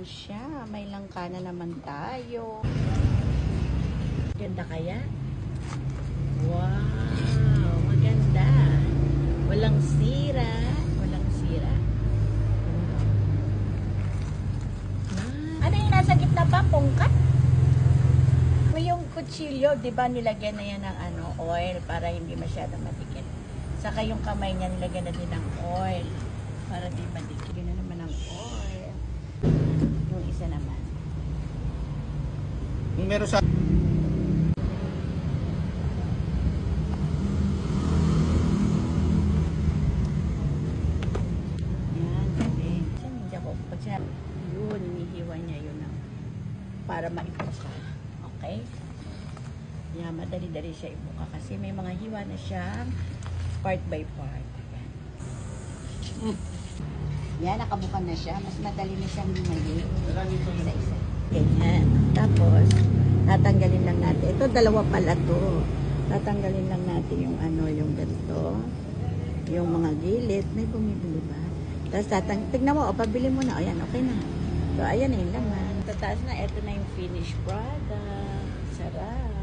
naman siya. May langka na naman tayo. Ganda kaya? Wow, maganda. Walang sira. Walang sira. Ah, Ano yung nasa gitna pa? Pungkat? May yung kutsilyo, di ba nilagyan na yan ng ano, oil para hindi masyado madikit. Saka yung kamay niya nilagyan na din ng oil para di madikit. Lagyan na naman ng oil. Yung isa naman. Kung meron sa... Yan, yun, inihiwa niya yun ang, para maibuka. Okay? Yan, madali-dali siya ibuka kasi may mga hiwa na siyang part by part. Yan. Yan, nakabukan na siya. Mas madali na siyang lumayo. Isa-isa. Ganyan. Tapos, tatanggalin lang natin. Ito, dalawa pala to. Tatanggalin lang natin yung ano, yung ganito. Yung mga gilid. May bumibili ba? Tapos tatang... Tignan mo, o, pabili mo na. Ayan, okay na. So, ayan yung laman. Tataas na. Ito na yung finished product. Sarap.